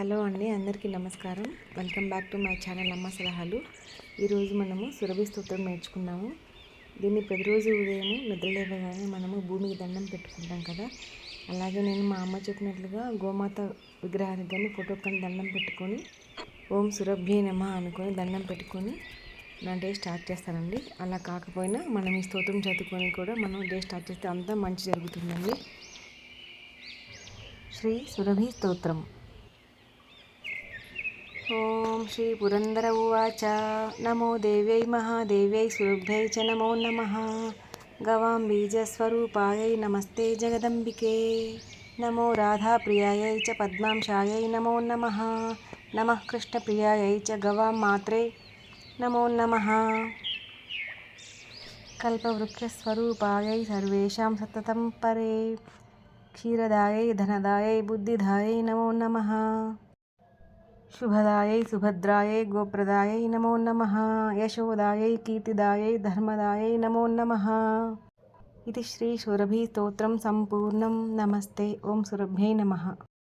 Hello అండి అందరికీ నమస్కారం. Welcome back to my channel అమ్మ సలహాలు. ఈరోజు మనము సురభి స్తోత్రం నేర్చుకున్నాము. దీన్ని ప్రతిరోజు ఉదయం నిద్రలేవగానే మనము భూమికి దండం పెట్టుకుంటాం కదా. అలాగే నేను మా అమ్మ చెప్పినట్లుగా గోమాత విగ్రహానికి కానీ ఫోటో కానీ దండం పెట్టుకొని ఓం సురభ్యే నమ అనుకొని దండం పెట్టుకొని నా డే స్టార్ట్ చేస్తానండి. అలా కాకపోయినా మనం ఈ స్తోత్రం చదువుకొని కూడా మనం డే స్టార్ట్ చేస్తే అంతా మంచి జరుగుతుందండి. శ్రీ సురభి స్తోత్రం. ओम श्री पुरंदर उवाच। नमो दिव्य महादेव्य सुरभ्यै च नमो नम। गवां बीजस्वरूपायै नमस्ते जगदंबिके नमो राधाप्रियायै च पद्मांशायै नमो नम। नम कृष्ण प्रियाय च गवां मात्रे नमो नम। कल्पवृक्षस्वरूपायै सर्वेषां सतत परे। क्षीरदाय धनदाय बुद्धिदाय नमो नमः। శుభదాయై సుభద్రాయై గోప్రదాయై నమో నమ. యశోదాయై కీర్తిదాయై ధర్మదాయై నమో నమ. ఇది శ్రీ సురభి స్తోత్రం సంపూర్ణం. నమస్తే. ఓం సురభ్యై నమ.